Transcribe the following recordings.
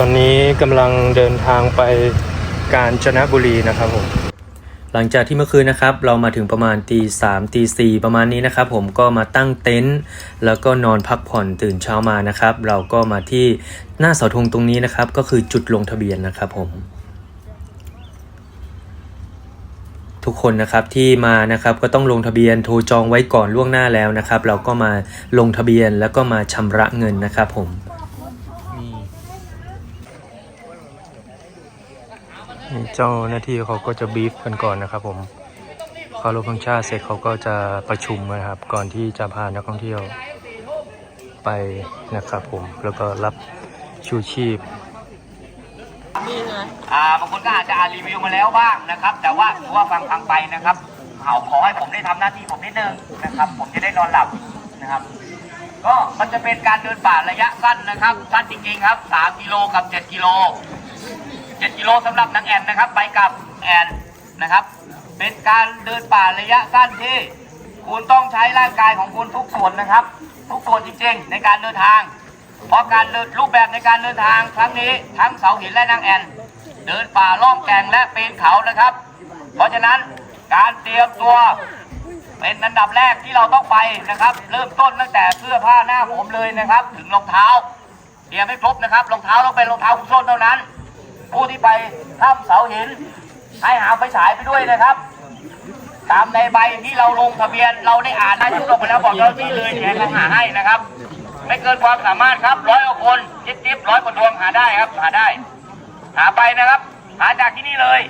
ตอนนี้กำลังเดินทางไปกาญจนบุรีนะครับผม หลังจากที่เมื่อคืนนะครับ เรามาถึงประมาณตีสามตีสี่ประมาณนี้นะครับ ผมก็มาตั้งเต็นท์แล้วก็นอนพักผ่อนตื่นเช้ามานะครับ เราก็มาที่หน้าเสาธงตรงนี้นะครับ ก็คือจุดลงทะเบียนนะครับผมทุกคนนะครับที่มานะครับก็ต้องลงทะเบียนโทรจองไว้ก่อนล่วงหน้าแล้วนะครับ เราก็มาลงทะเบียนแล้วก็มาชำระเงินนะครับผม เจ้าหน้าที่เขาก็จะบีฟกันก่อนนะครับผมเขาลงพังชาติเสร็จเขาก็จะประชุมนะครับ ก่อนที่จะพานักท่องเที่ยวไปนะครับผมแล้วก็รับชูชีพอ่าบางคนก็อาจจะอ่านรีวิวมาแล้วบ้างนะครับ แต่ว่าถือว่าฟังฟังไปนะครับเอาขอให้ผมได้ทำหน้าที่ผมนิดนึงนะครับ ผมจะได้นอนหลับนะครับ ก็มันจะเป็นการเดินป่าระยะสั้นนะครับสั้นจริงๆครับ 3 กิโลกับ 7 กิโล 7กิโลสำหรับนางแอนนะครับ ไปกับแอนนะครับ เป็นการเดินป่าระยะสั้นที่คุณต้องใช้ร่างกายของคุณทุกส่วนนะครับ ทุกส่วนจริงๆ ในการเดินทาง เพราะการเดินรูปแบบในการเดินทางครั้งนี้ทั้งเสาหินและนางแอน เดินป่าล่องแก่งและปีนเขานะครับ เพราะฉะนั้นการเตรียมตัวเป็นอันดับแรกที่เราต้องไปนะครับ เริ่มต้นตั้งแต่เสื้อผ้าหน้าผมเลยนะครับ ถึงรองเท้าเตรียมให้ครบนะครับรองเท้าต้องเป็นรองเท้าคุ้มส้นเท่านั้น ผู้ที่ไปถ้ำเสาหิน ให้หาไฟฉายไปด้วยนะครับ ตามในใบที่เราลงทะเบียนเราได้อ่านหน้าชุดลงไปแล้วบอกเจ้าหน้าที่เลยแทนเราหาให้นะครับ ไม่เกินความสามารถครับร้อยกว่าคนจิ๊บจิ๊บร้อยกว่าดวงหาได้ครับ หาได้ หาไปนะครับ หาจากที่นี่เลย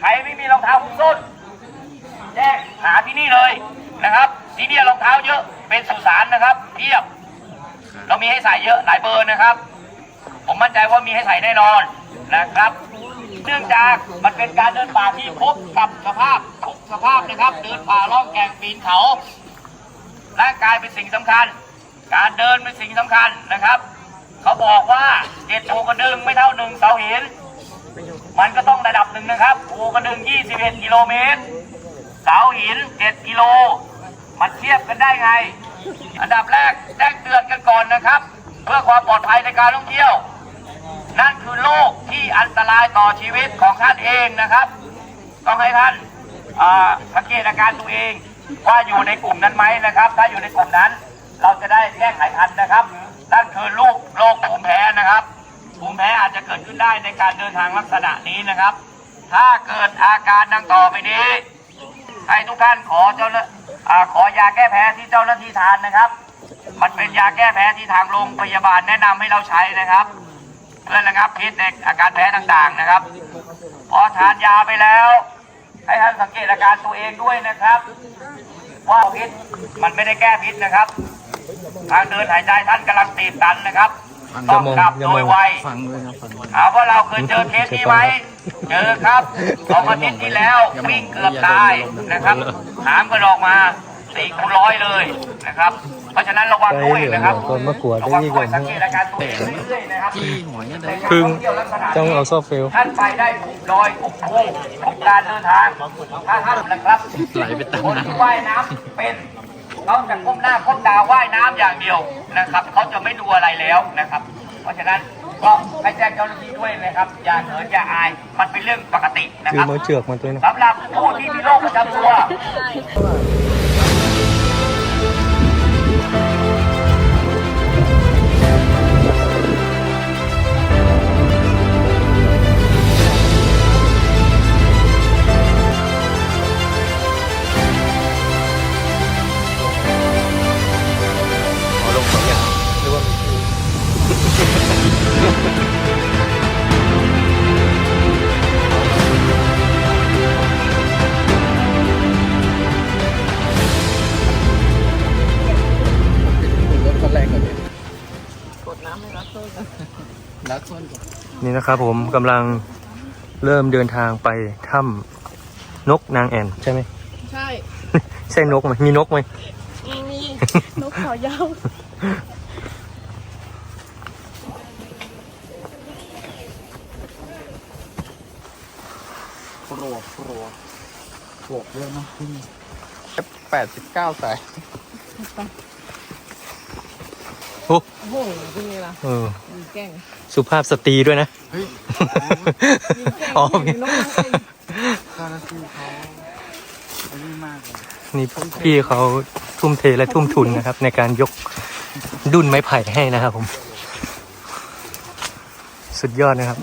ใครไม่มีรองเท้าคุ้มส้นแจ้งหาที่นี่เลยนะครับ ที่นี่รองเท้าเยอะเป็นสุสานนะครับเทียบเรามีให้ใส่เยอะหลายเบอร์นะครับ ผมมั่นใจว่ามีให้ใส่แน่นอนนะครับ เนื่องจากมันเป็นการเดินป่าที่พบกับสภาพทุกสภาพนะครับ เดินป่าล่องแก่งปีนเขาร่างกายเป็นสิ่งสำคัญ การเดินเป็นสิ่งสำคัญนะครับ เขาบอกว่าเจ็ดภูกระดึงไม่เท่าหนึ่งเสาหินมันก็ต้องระดับหนึ่งนะครับภูกระดึง 21 กิโลเมตร เสาหิน 7 กิโล มันเทียบกันได้ไง อันดับแรกแจ้งเตือนกันก่อนนะครับ เพื่อความปลอดภัยในการท่องเที่ยว นั่นคือโรคที่อันตรายต่อชีวิตของท่านเองนะครับ ต้องให้ท่านสังเกตอาการตัวเองว่าอยู่ในกลุ่มนั้นไหมนะครับ ถ้าอยู่ในกลุ่มนั้น เราจะได้แก้ไขทันนะครับ นั่นคือโรคโรคภูมิแพ้นะครับภูมิแพ้อาจจะเกิดขึ้นได้ในการเดินทางลักษณะนี้นะครับ ถ้าเกิดอาการดังต่อไปนี้ ให้ทุกท่านขอเจ้าหน้าอ่าขอยาแก้แพ้ที่เจ้าหน้าที่ทานนะครับ มันเป็นยาแก้แพ้ที่ทางโรงพยาบาลแนะนำให้เราใช้นะครับ พื่อระงับพิษในอาการแพ้ต่างๆนะครับ พอทานยาไปแล้ว ให้ท่านสังเกตอาการตัวเองด้วยนะครับ ว่าพิษมันไม่ได้แก้พิษนะครับ ทางเดินหายใจท่านกำลังตีบตันนะครับต้องกลับโดยไวฟังด้วยนะฟังด้วยถามว่าเราเคยเจอเคสนี้ไหม เจอครับสองอาทิตย์ที่แล้ววิ่งเกือบตายนะครับถามกันออกมา สี่คูณร้อยเลยนะครับ เพราะฉะนั้นระวังด้วยนะครับไปเหลืองคนมะกรูดระวังได้ด้วยก่อนสังเกตอาการตัวเองเรื่อยๆนะครับพึ่ง ต้องเอาซอฟเฟล ท่านไปได้ทุกดอยทุกภูทุกการเดินทางถ้าท่านนะครับไหลไปตามน้ำที่ว่ายน้ำเป็นเขาจะก้มหน้าก้มตาว่ายน้ำอย่างเดียวนะครับเขาจะไม่ดูอะไรแล้วนะครับ เพราะฉะนั้นก็ให้แจ้งเจ้าหน้าที่ด้วยนะครับ อย่าเหินอย่าอายมันเป็นเรื่องปกตินะคืคอรับ มาเจือกมาตัวนะ สำหรับผู้ที่มีโรคประจำตัว นี่นะครับผมกำลังเริ่มเดินทางไปถ้ำนกนางแอ่นใช่ไหมใช่ ใช่นกไหมมีนกไหมมีมีนกเขายาวนรวบรวบรวบเยอะนะที่นี่แปดสิบเก้าสายโอ้โอ้โหเป็นไงล่ะเออ มีแกล้งสุภาพสตรีด้วยนะ เฮ้ยอ๋อ มีน้องๆไปเจ้าหน้าที่เขาอันนี้มากเลยนี่พี่เขาทุ่มเทและทุ่มทุนนะครับ ในการยกดุนไม้ไผ่ให้นะครับผม สุดยอดนะครับ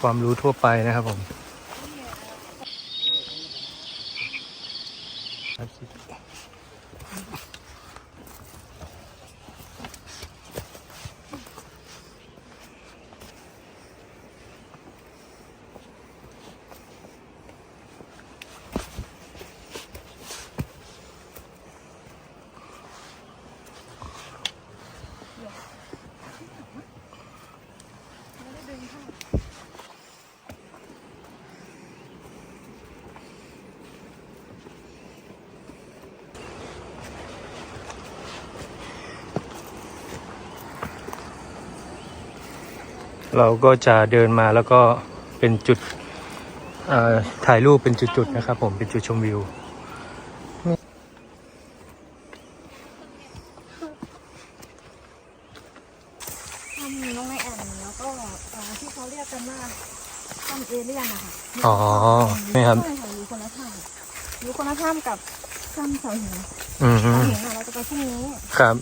ความรู้ทั่วไปนะครับผม Hepsi เราก็จะเดินมาแล้วก็เป็นจุดเอ่อถ่ายรูปเป็นจุดๆนะครับผมเป็นจุดชมวิวทำน้องไนแอนแล้วก็เอ่อที่เขาเรียกกันว่าถ้ำเอเลี่ยนนะคะอ๋อนี่ครับใช่ค่ะอยู่คนละถ้ำอยู่คนละถ้ำกับถ้ำเสาหินอืมเสาหินอะเราจะไปพรุ่งนี้ ครับ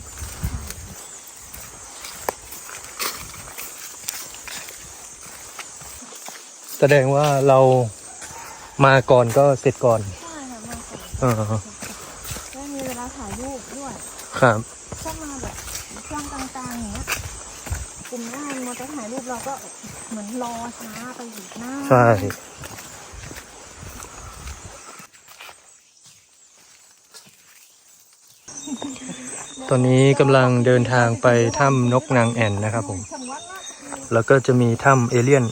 แสดงว่าเรามาก่อนก็เสร็จก่อนใช่ค่ะมาก่อนเออได้มีเวลาถ่ายรูปด้วยครับ ถ้ามาแบบช่วงกลางๆอย่างเงี้ยกลุ่มหน้ามัวจะถ่ายรูปเราก็เหมือนรอช้าไปอีกหน้าใช่ ตอนนี้กำลังเดินทางไปถ้ำนกนางแอ่นนะครับผมสมมติว่าแล้วก็จะมีถ้ำเอเลี่ยน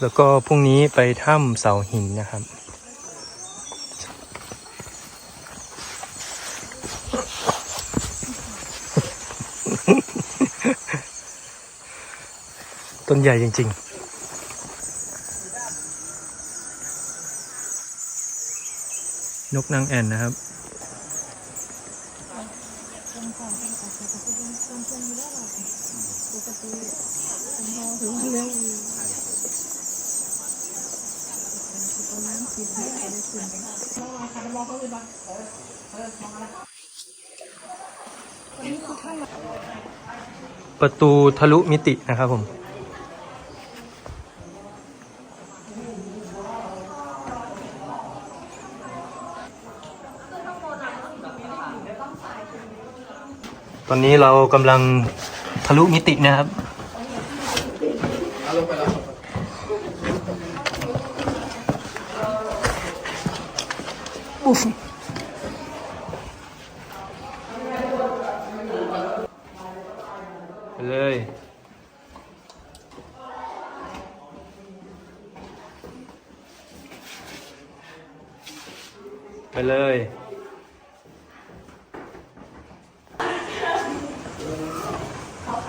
แล้วก็พรุ่งนี้ไปถ้ำเสาหินนะครับ ต้นใหญ่จริง ๆนกนางแอ่นนะครับ เป็นของเป็นของเศรษฐกิจเป็นคนชนได้หรอกปกติเป็นพอถือว่าเรื่องตรงนั้นคิดให้ได้คืนไปรอค่ะรอเขาเลยบ้างเออเออมาแล้ววันนี้คือท่าน ประตูทะลุมิตินะครับผม ตอนนี้เรากำลังทะลุมิตินะครับ ไปเลย ไปเลย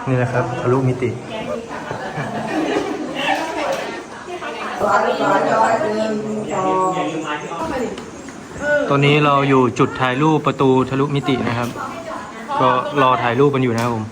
นี่นะครับ ทะลุมิติตอนนี้เราอยู่จุดถ่ายรูปประตูทะลุมิตินะครับ ก็รอถ่ายรูปกันอยู่นะครับผม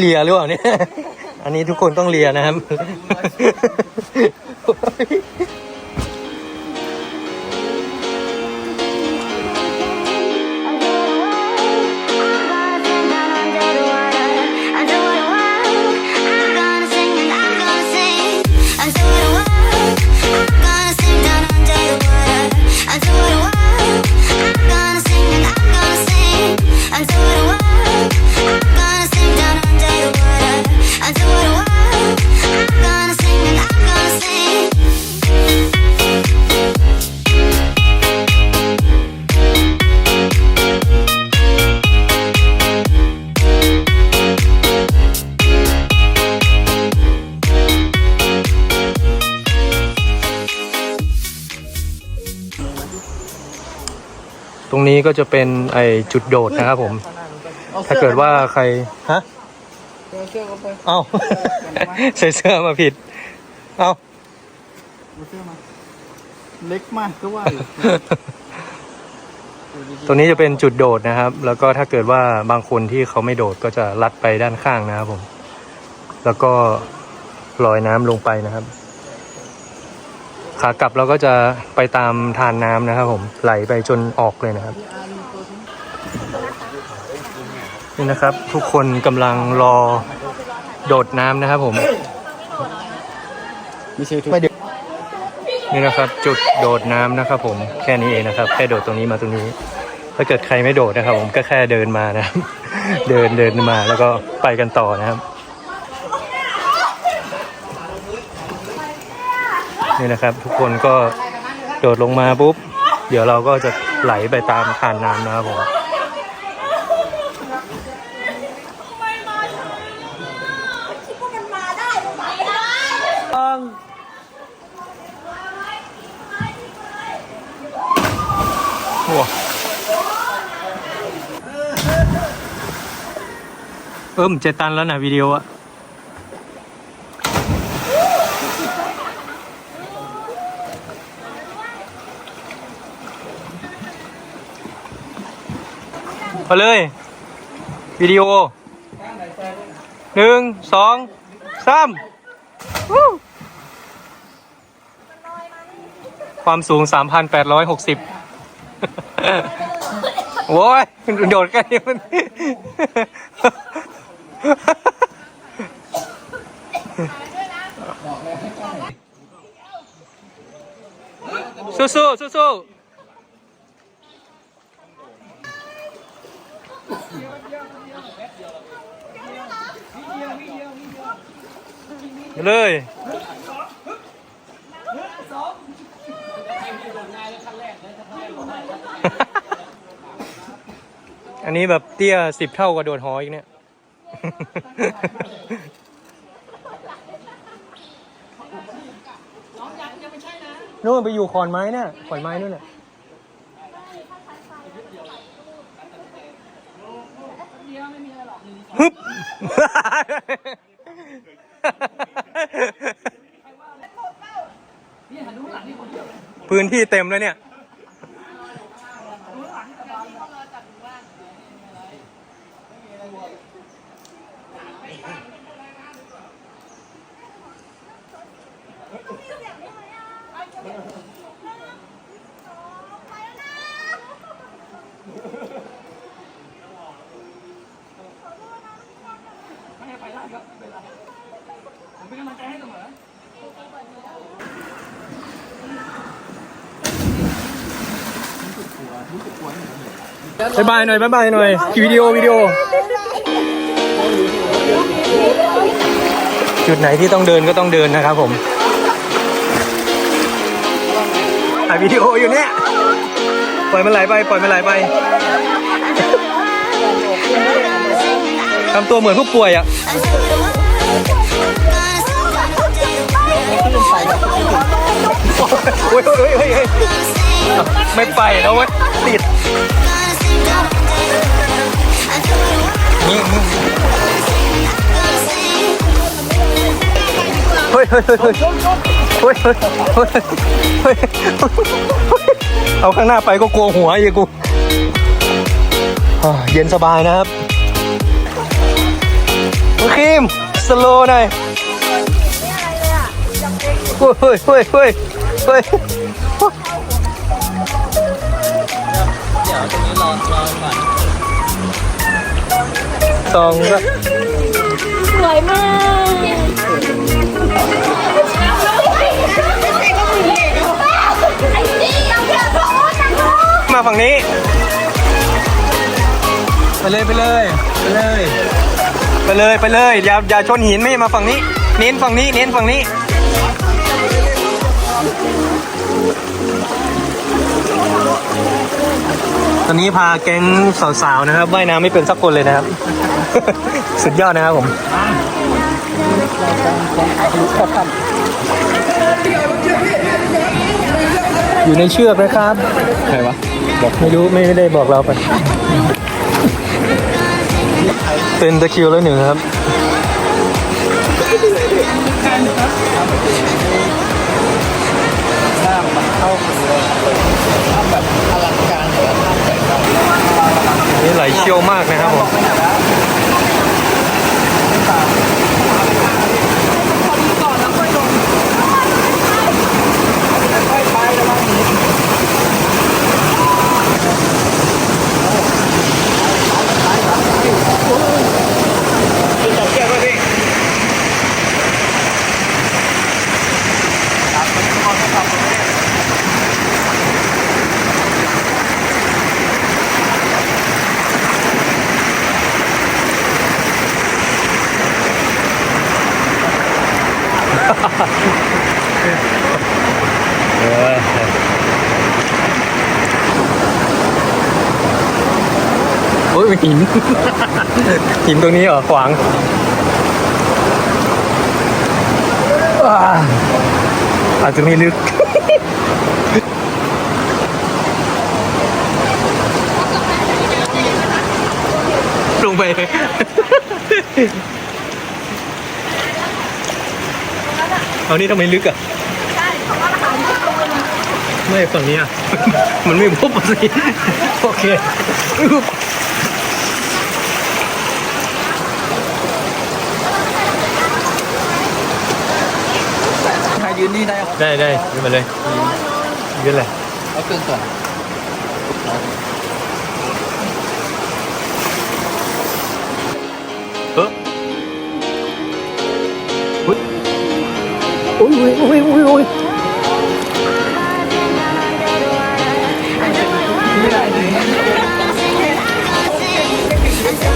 เลียหรือเปล่าเนี่ย อันนี้ทุกคนต้องเลียนะครับ นี้ก็จะเป็นไอจุดโดดนะครับผม ถ้าเกิดว่าใครฮะเสื้อเสื้อก็ไปเอ้าใส่เสื้อมาผิดเอ้าเอาเสื้อมาเล็กมากก็ว่าอยู่ตรงนี้จะเป็นจุดโดดนะครับ แล้วก็ถ้าเกิดว่าบางคนที่เขาไม่โดดก็จะลัดไปด้านข้างนะครับผม แล้วก็ลอยน้ำลงไปนะครับ ขากลับเราก็จะไปตามทานน้ำนะครับผมไหลไปจนออกเลยนะครับนี่นะครับ ทุกคนกำลังรอโดดน้ำนะครับผมไม่ใช่ทุกนี่นะครับ จุดโดดน้ำนะครับ ผมแค่นี้เองนะครับ แค่โดดตรงนี้มาตรงนี้ ถ้าเกิดใครไม่โดดนะครับ ผมก็แค่เดินมานะ เดินเดินมาแล้วก็ไปกันต่อนะครับ นี่นะครับ ทุกคนก็โดดลงมาปุ๊บ เดี๋ยวเราก็จะไหลไปตามทานน้ำนะครับผมว้าเอิ่มเจตันแล้วนะวิดีโออะ มาเลย วิดีโอหนึ่งสองสามความสูง 3,860โอ้ยมันโดดกันเนี่ยมันสู้สู้สู้สู้ๆ เลยอันนี้แบบเตี้ยสิบเท่ากว่าโดดหออีกเนี่ย นู่นไปอยู่ขอนไม้เนี่ยขอนไม้นู่นน่ะฮึบ พื้นที่เต็มแล้วเนี่ย บายบายหน่อยบายบายหน่อยวิดีโอวิดีโอ จุดไหนที่ต้องเดินก็ต้องเดินนะครับผมถ่ายวิดีโออยู่เนี่ย ปล่อยมันไหลไป ปล่อยมันไหลไป ทำตัวเหมือนผู้ป่วยอะไม่ไปแล้วเว้ยติดเฮ้ฮ้ยเฮ้เเอาข้างหน้าไปก็กลัวหัวอีกกูเย็นสบายนะครับ คุณคิมสโลหน่อยเฮ้ยเฮ้ยเฮ้ยเฮ้ยเฮ้ยสองก็สวยมากมาฝั่งนี้ ไปเลย ไปเลย ไปเลย ไปเลยไปเลยอย่าอย่าชนหินไม่มาฝั่งนี้ เน้นฝั่งนี้เน้นฝั่งนี้ ตอนนี้พาแก๊งสาวๆนะครับว่ายน้ำไม่เป็นสักคนเลยนะครับ สุดยอดนะครับผมอยู่ในเชือกนะครับ ใครวะ บอกไม่รู้ไม่ได้บอกเราไป เป็นตะคริวแล้วหนึ่งครับหน้ามันเข้ากันเลยทำแบบอลังการเลยทำแบบแบบนี่ไหลเชี่ยวมากนะครับผม โอ้ยหินหินตรงนี้เหรอขวางอาจจะไม่ลึกลงไป เอานี่ทำไมลึกอะไม่ฝั่งนี้อะ มันไม่พบสิโอเคอึ๊บใครยืนนี่ได้ได้ได้ยืนมาเลยยืนเลยเอาเกินก่อน อุ้ยอุ้ยอุ้ยอุ้ย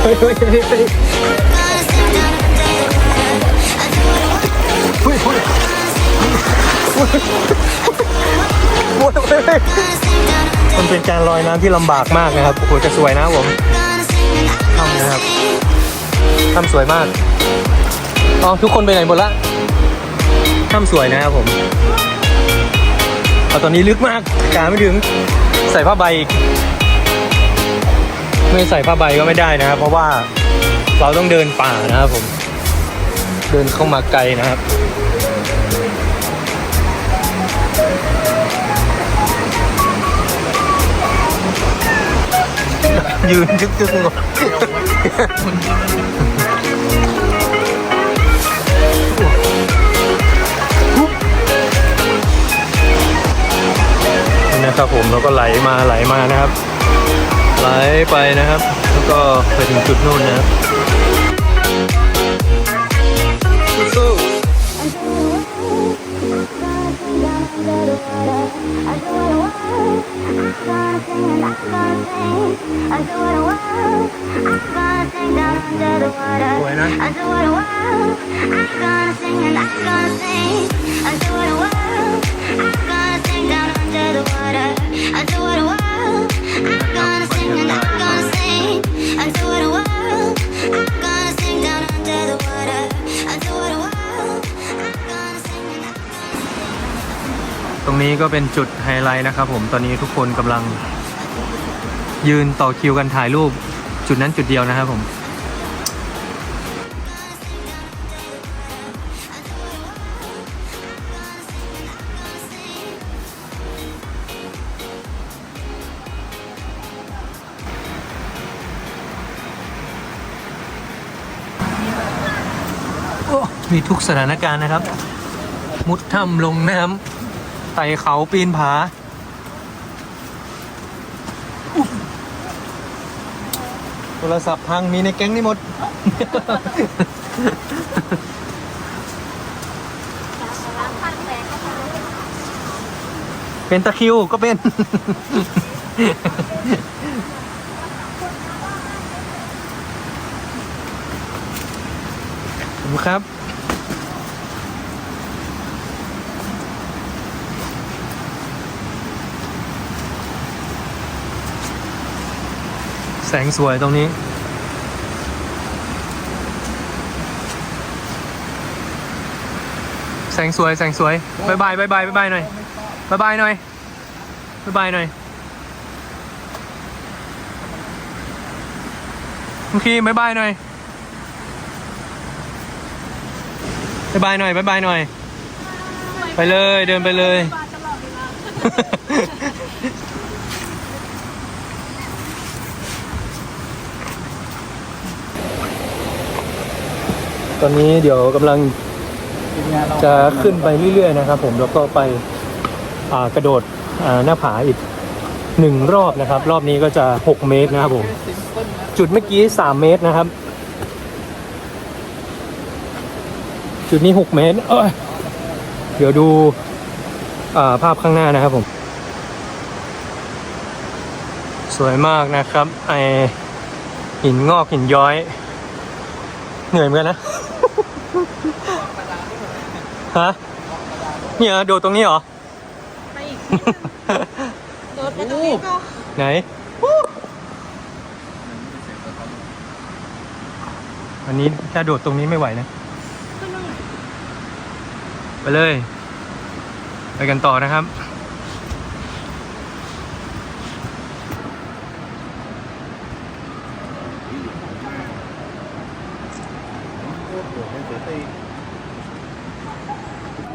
เฮ้ยเฮ้ยเฮ้ยเฮ้ยเฮ้ยเฮ้ยมันเป็นการลอยน้ำที่ลำบากมากนะครับโอ้โหจะสวยนะผมทำนะครับถ้ำสวยมากอ๋อทุกคนไปไหนหมดละ ถ้ำสวยนะครับผมเอาตอนนี้ลึกมากกาไม่ถึงใส่ผ้าใบอีกไม่ใส่ผ้าใบก็ไม่ได้นะครับ เพราะว่าเราต้องเดินป่านะครับผม เดินเข้ามาไกลนะครับยืนจึ๊กๆงงนะครับผมแล้วก็ไหลมาไหลมานะครับ ไหลไปนะครับ แล้วก็ไปถึงจุดนู่นนะครับสวยนะ I'm gonna sing and I'm gonna sing. I do what I want. I'm gonna ตรงนี้ก็เป็นจุดไฮไลท์นะครับผม ตอนนี้ทุกคนกำลังยืนต่อคิวกันถ่ายรูปจุดนั้นจุดเดียวนะครับผม มีทุกสถานการณ์นะครับ มุดถ้ำลงน้ำไต่เขาปีนผาโทรศัพท์พังมีในแก๊งนี่หมด เป็นตะคิวก็เป็น แสงสวยตรงนี้ แสงสวยแสงสวยบายบายบายบายบายบายหน่อยบายบายหน่อยบายบายหน่อยโอเคบายบายหน่อยบายบายหน่อยบายบายหน่อย ไปเลยเดินไปเลย ตอนนี้เดี๋ยวกำลังจะขึ้นไปเรื่อยๆนะครับ ผมแล้วก็ไปอ่ากระโดดอ่าหน้าผาอีกหนึ่งรอบนะครับ รอบนี้ก็จะ 6 เมตรนะครับผม จุดเมื่อกี้ 3 เมตรนะครับ จุดนี้ 6 เมตรเอ้ยเดี๋ยวดูอ่าภาพข้างหน้านะครับผม สวยมากนะครับไอหินงอกหินย้อย เหนื่อยเหมือนกันนะ ฮะเนี่ยโดดตรงนี้เหรอ ไปอีกโดดไปตรงนี้ก็ไหน อันนี้ถ้าโดดตรงนี้ไม่ไหวนะ ขึ้นตรงไหน ไปเลย ไปกันต่อนะครับ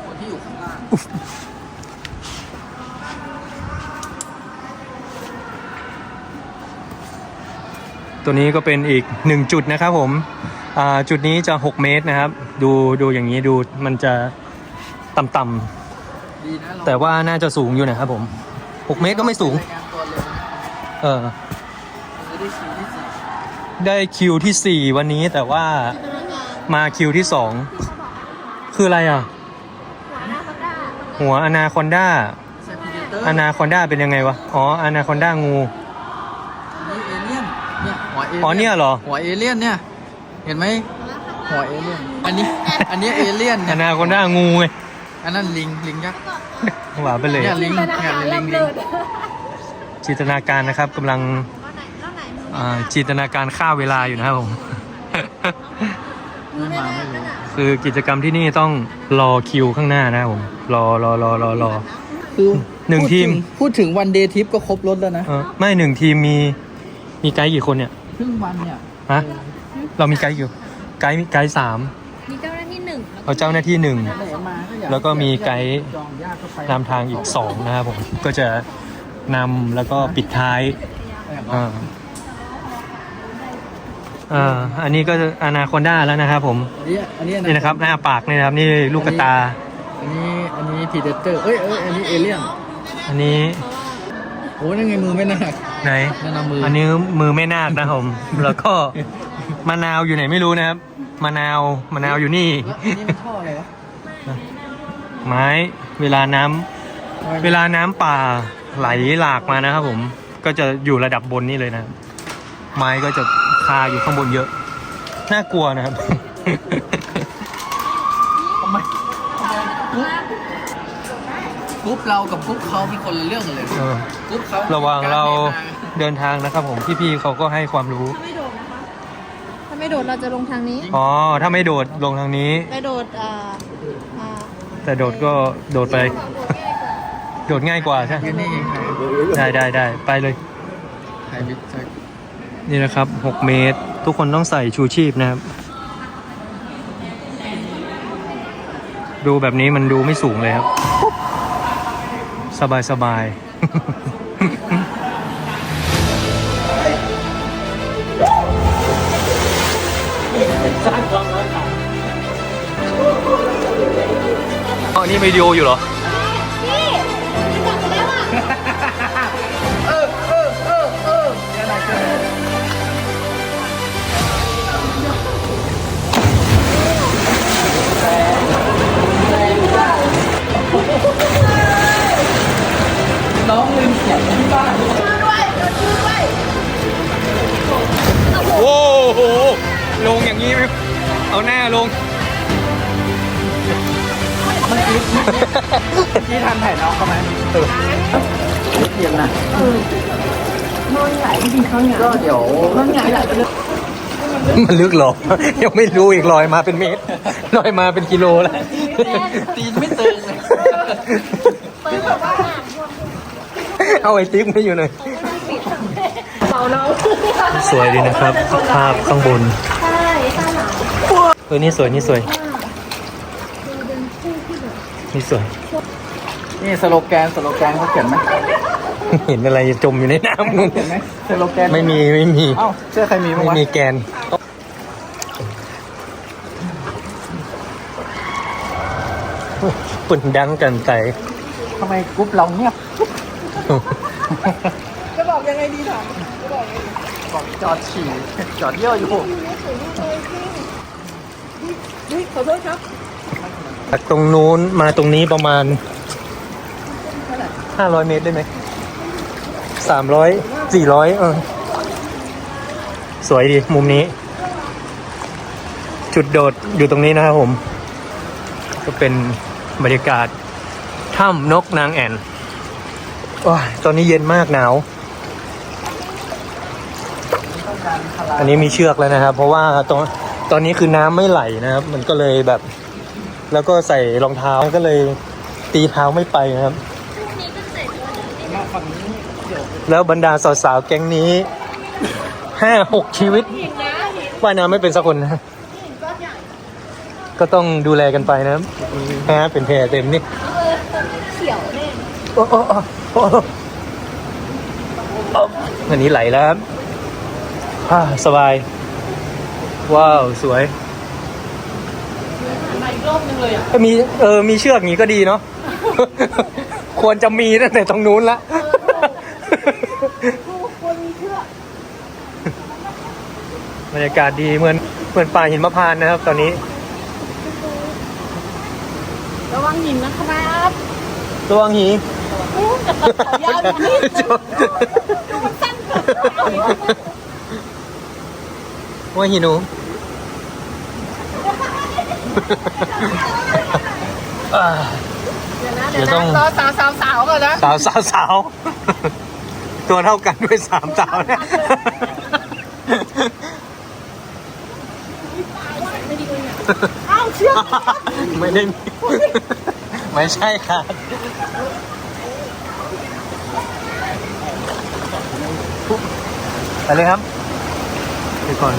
คนที่อยู่ข้างล่าง ตัวนี้ก็เป็นอีกหนึ่งจุดนะครับผมอ่าจุดนี้จะ 6 เมตรนะครับ ดูดูอย่างนี้ดูมันจะต่ำดีนะเราๆแต่ว่าน่าจะสูงอยู่นะครับผม 6 เมตรก็ไม่สูงรายงานตัวเร็วนะเออจะได้คิวที่สี่ได้คิวที่ 4 วันนี้แต่ว่ามาคิวที่ 2 คืออะไรอะ หัวหน้าเขาได้หัวอนาคอนด้าใช่พีเดเตอร์อนาคอนด้าเป็นยังไงวะ อ๋ออนาคอนด้างู อเลี่ยนอ๋อเนี่ยเหรอ หัวเอเลี่ยนเนี่ย เห็นไหมหัวเอเลี่ยน อันนี้ อันนี้เอเลี่ยนอเนี่ยนาคอนด้างูไงอันนั้นลิง ลิงยักษ์หวาไปเลย เนี่ยลิงเนี่ยลิงลิงจินตนาการนะครับกำลังแล้วไหนแล้วไหนมืออ่าจินตนาการฆ่าเวลาอยู่นะครับผม ไม่มาไม่รู้คือกิจกรรมที่นี่ต้องรอคิวข้างหน้านะครับผม รอรอรอรอรอ คือหนึ่งพูดทีม ถึพูดถึงวันเดย์ทริปก็ครบรถแล้วนะ เออไม่หนึ่งทีมมีมีไกด์กี่คนเนี่ย ครึ่งวันเนี่ยฮะเรามีไกด์อยู่ไกด์ไกด์สามมีเจ้าหน้าที่หนึ่งแล้วเอาเจ้าหน้าที่หนึ่ง ไหนมาก็อยาแล้วก็มีไกด์ จองยากก็ไปนำทางอีกสองนะครับผมก็จะนำแล้วก็ปิดท้ายอ่าอ่าอันนี้ก็อนาคอนด้าแล้วนะครับผมอันนี้อันนี้นี่นะครับหน้าปากนี่นะครับนี่ลูกกระตา อันนี้อันนี้พีเดเตอร์เอ้ยเอ้ยอันนี้เอเลี่ยนอันนี้ โอ้นั่นไงมือไม่หนักไหนนั่นเอามืออันนี้มือไม่นาคนะครับผม แล้วก็มะนาวอยู่ไหนไม่รู้นะครับมะนาวมะนาวอยู่นี่ แล้วอันนี้มันท่ออะไรวะไม้เวลาน้ำเวลาน้ำป่าไหลหลากมานะครับผม ก็จะอยู่ระดับบนนี่เลยนะ ไม้ก็จะคาอยู่ข้างบนเยอะ น่ากลัวนะครับ ทำไมทำไม กรุ๊ปกรุ๊ปเรากับกรุ๊ปเขาเป็นคนละเรื่องกันเลยเออ กรุ๊ปเขาระหว่างเรากดินทเดินทางนะครับผมพี่ๆเขาก็ให้ความรู้ ถ้าไม่โดดนะคะ ถ้าไม่โดดเราจะลงทางนี้ อ๋อ ถ้าไม่โดดลงทางนี้ไปโดดอ่าอ่าแต่โดดก็โดดไป โดดง่ายกว่าใช่างยืนนี่เองใครได้ได้ได้ไปเลยใครบิ๊กใช่นี่นะครับ 6 เมตร ทุกคนต้องใส่ชูชีพนะครับ ดูแบบนี้มันดูไม่สูงเลยครับ สบายสบายอ๋อนี่วิดีโออยู่เหรอ ที่ทันถ่ายน้องเขาไหมเออเขียนนะนอนใหญ่ดีเขาเนี่ยก็เดี๋ยวมันลึกเหรอ ยังไม่รู้อีกลอยมาเป็นเมตรลอยมาเป็นกิโลแล้วตีนไม่ตึงเลยเอาไอ้ติ๊กไม่อยู่เลยสอเราสวยดีนะครับ ภาพข้างบนใช่ข้างหลังเออนี่สวยนี่สวยดูเป็นคู่ที่แบบนี่สวย นี่สโลแกนสโลแกนเขาเขียนไหมเห็นอะไรจมอยู่ในน้ำนู่นเขียนไหมสโลแกนไม่มีไม่มีเอ้าเสื้อใครมีบ้างไม่วะมีแกน ปุ่นดังกันใจทำไมกรุ๊ปเราเงียบจะบอกยังไงดีถามบอกจอดฉี่จอดเยี่ยวอยู่นี่ขอโทษครับ จากตรงนู้นมาตรงนี้ประมาณ 500เมตรได้ไหม300 400เออ สวยดี มุมนี้ จุดโดดอยู่ตรงนี้นะครับผม ก็เป็นบรรยากาศถ้ำนกนางแอ่นโอ้ยตอนนี้เย็นมากหนาว อันนี้มีเชือกแล้วนะครับ เพราะว่าตอนตอนนี้คือน้ำไม่ไหลนะครับ มันก็เลยแบบ แล้วก็ใส่รองเท้าก็เลยตีเท้าไม่ไปนะครับ แล้วบรรดาสาวๆแก๊งนี้ห้าหกชีวิตว่ายน้ำไม่เป็นสักคนนะ ก็ต้องดูแลกันไปนะครับฮะเป็นแผลเต็มนี่เขียวเนี่ยโอ้โอ้โอ้โอ้โอ้อันนี้ไหลแล้วครับอ่าสบาย ว้าว สวยมาอีกรอบนึงเลยอะถ้ามีเออมีเชือกอย่างนี้ก็ดีเนาะ ควรจะมีตั้งแต่ตรงนู้นละ คนมีเชือก บ รรยากาศดีเหมือนเหมือนป่าหินมะพร้าวนะครับ ตอนนี้ ระวังหินนะครับระวังหีขอยาวดูนี่ดูมันสั้นเกินว่าหิหนูอ่า เดี๋ยวนะเดี๋เดี๋ยยววต้องนะรอสาวสาวสาวก่อนนะสาวสาวสาวตัวเท่ากันด้วยสามสาวเนี่ย เอ้าเชือกไม่ได้มีไม่ใช่ค่ะไปเลยครับเดี๋ยวก่อน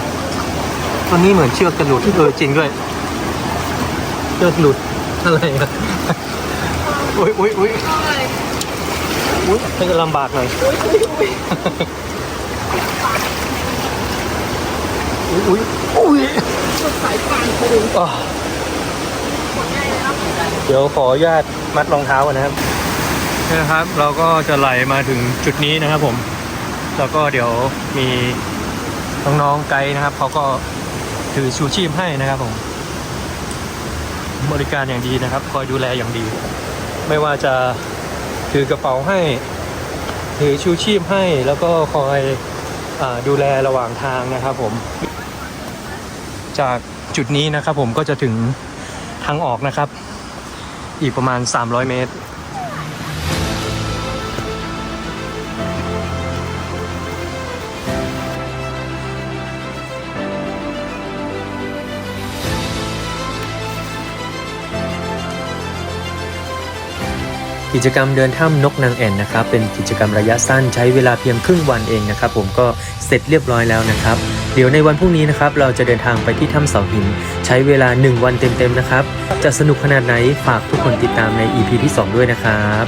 ตัวนี้เหมือนเชือกจะหลุดเออจริงด้วย เชือกหลุดอะไรอะอุ้ยอุ้ยอุ้ยอุ้ยให้ลำบากหน่อยอุ้ยอุ้ยอุ้ย สายป่านไปดูอะเดี๋ยวขออนุญาตมัดรองเท้าก่อนนะครับนี่นะครับ เราก็จะไหลมาถึงจุดนี้นะครับผม แล้วก็เดี๋ยวมีน้องๆไกด์นะครับเขาก็ถือชูชีพให้นะครับผม บริการอย่างดีนะครับ คอยดูแลอย่างดี ไม่ว่าจะถือกระเป๋าให้ ถือชูชีพให้แล้วก็คอยอาดูแลระหว่างทางนะครับผม จากจุดนี้นะครับผมก็จะถึงทางออกนะครับ อีกประมาณ 300 เมตร กิจกรรมเดินถ้ำนกนางแอ่นนะครับ เป็นกิจกรรมระยะสั้นใช้เวลาเพียงครึ่งวันเองนะครับ ผมก็เสร็จเรียบร้อยแล้วนะครับ เดี๋ยวในวันพรุ่งนี้นะครับเราจะเดินทางไปที่ถ้ำเสาหิน ใช้เวลา 1 วันเต็มๆนะครับ จะสนุกขนาดไหนฝากทุกคนติดตามใน EP ที่ 2 ด้วยนะครับ